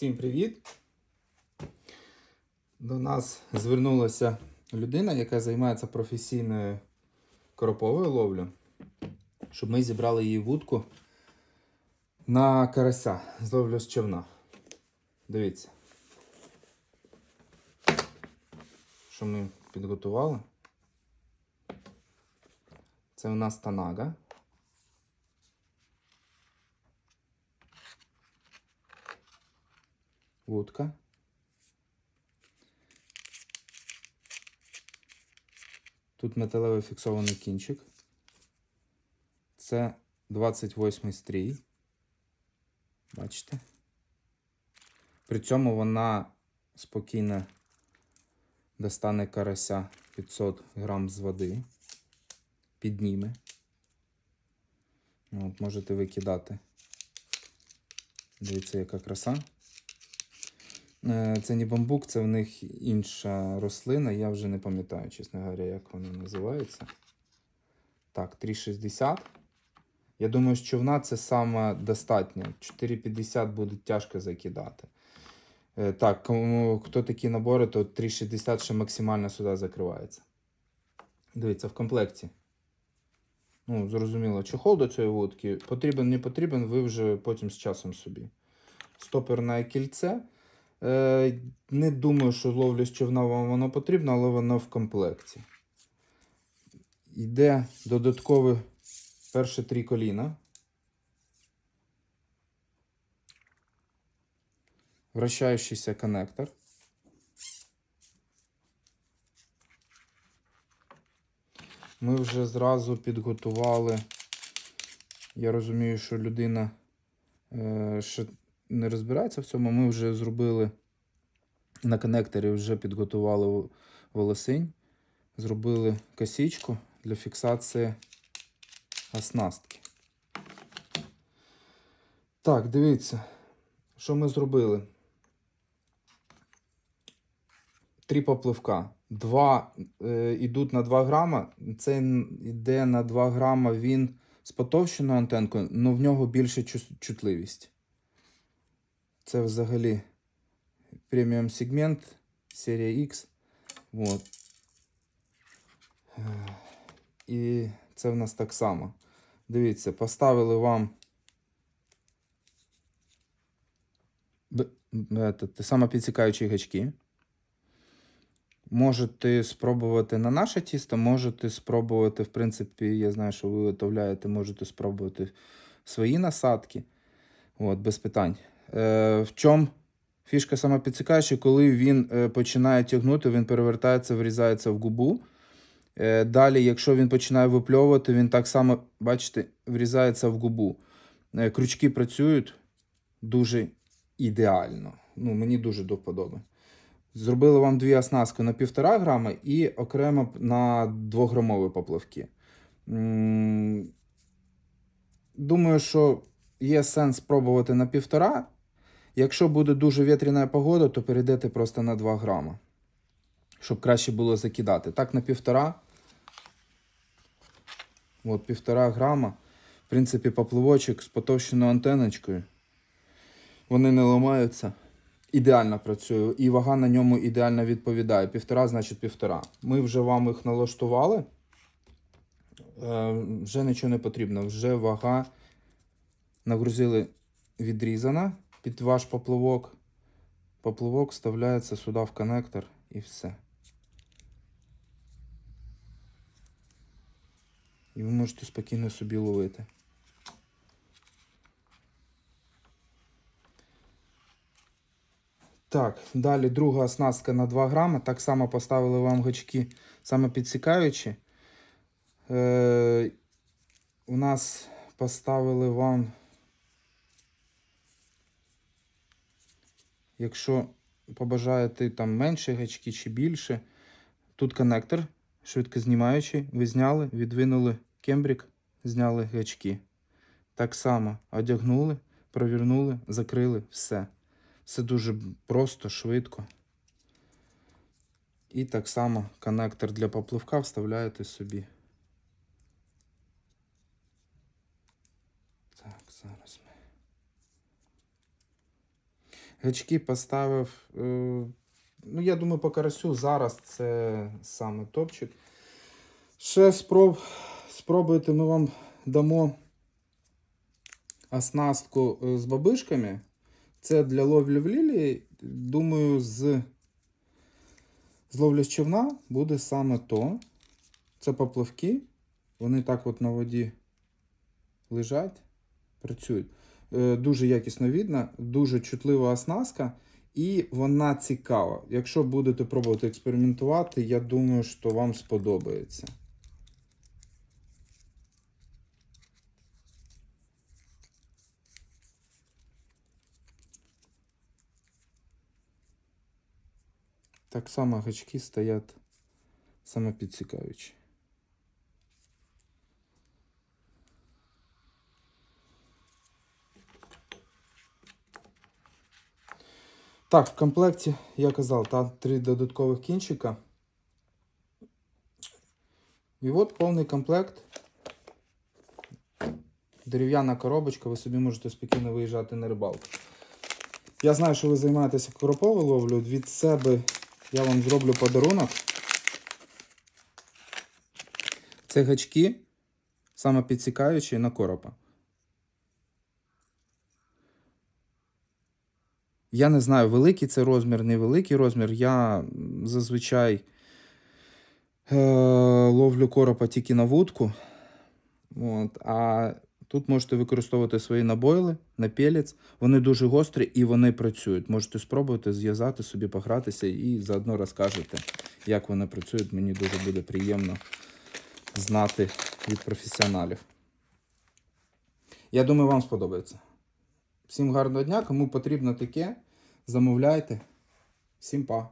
Всім привіт! До нас звернулася людина, яка займається професійною короповою ловлею, щоб ми зібрали її вудку на карася з ловлю з човна. Дивіться, що ми підготували. Це у нас танага. Вудка. Тут металевий фіксований кінчик. Це 28 стрій. Бачите? При цьому вона спокійно достане карася 500 грам з води. Підніме. От, можете викидати. Дивіться, яка краса. Е, Це не бамбук, це в них інша рослина. Я вже не пам'ятаю, чесно говоря, як вона називається. Так, 3,60. Я думаю, що човна це саме достатньо. 4,50 буде тяжко закидати. Е, Так, кому хто такі набори, то 3,60 ще максимально сюди закривається. Дивіться, в комплекті. Ну, зрозуміло, чохол до цієї вудки. Потрібен, не потрібен, ви вже потім з часом собі. Стоперне кільце. Е, не думаю, що ловлю з човна вам воно потрібно, але воно в комплекті. Йде додаткове перше три коліна. Вращаючийся коннектор. Ми вже зразу підготували. Я розумію, що людина е, ще не розбирається в цьому. Ми вже зробили на коннекторі, вже підготували волосинь, зробили косичку для фіксації оснастки. Так, дивіться, що ми зробили. Три попливка. Два е, йдуть на 2 грама. Це йде на 2 грама він з потовщеною антенкою, але в нього більше чутливість. Це взагалі преміум сегмент, серія X. Вот. Е, І це в нас так само. Дивіться, поставили вам б- этот, самопідсікаючі гачки. Можете спробувати на наше тісто, можете спробувати, в принципі, я знаю, що ви виготовляєте, можете спробувати свої насадки. От, без питань. Е, в чому фішка самопідсікаюча, коли він е, починає тягнути, він перевертається, врізається в губу. Е, далі, якщо він починає випльовувати, він так само, бачите, врізається в губу. Крючки працюють дуже ідеально. Ну, мені дуже до вподоби. Зробили вам дві оснастки на 1,5 грама і окремо на 2-грамові поплавки. Думаю, що є сенс спробувати на 1,5. Якщо буде дуже вітряна погода, то перейдете просто на 2 грама. Щоб краще було закидати. Так, на 1,5. От 1,5 грама. В принципі, поплавочок з потовщеною антеночкою. Вони не ламаються. Ідеально працює. І вага на ньому ідеально відповідає. Півтора, значить півтора. Ми вже вам їх налаштували. Е, вже нічого не потрібно. Вже вага нагрузили відрізана під ваш поплавок. Поплавок вставляється сюди в коннектор і все. І ви можете спокійно собі ловити. Так, далі друга оснастка на 2 грами. Так само поставили вам гачки саме підсікаючі. Е, у нас поставили вам, якщо побажаєте там менше гачки чи більше, тут коннектор швидко знімаючий. Ви зняли, відвинули кембрик, зняли гачки. Так само одягнули, провірнули, закрили, все. Все дуже просто, швидко. І так само коннектор для попливка вставляєте собі. Так, зараз ми. Гачки поставив. Е, ну, я думаю, по карасю зараз це саме топчик. Ще спроб, спробуйте, ми вам дамо оснастку е, з бабишками. Це для ловлі в лілії. Думаю, з, з ловлі з човна буде саме то. Це поплавки. Вони так от на воді лежать, працюють. Е, Дуже якісно видно, дуже чутлива оснастка. І вона цікава. Якщо будете пробувати експериментувати, я думаю, що вам сподобається. Так само гачки стоять саме Так, в комплекті, я казав, там три додаткових кінчика. І от повний комплект. Дерев'яна коробочка, ви собі можете спокійно виїжджати на рибалку. Я знаю, що ви займаєтеся короповою ловлею. Від себе я вам зроблю подарунок. Це гачки, саме підсікаючі на коропа. Я не знаю, великий це розмір, невеликий розмір. Я зазвичай е- ловлю коропа тільки на вудку. От, а тут можете використовувати свої набойли на пелець. Вони дуже гострі і вони працюють. Можете спробувати зв'язати собі, погратися і заодно розкажете, як вони працюють. Мені дуже буде приємно знати від професіоналів. Я думаю, вам сподобається. Всім гарного дня. Кому потрібно таке, замовляйте. Всім па.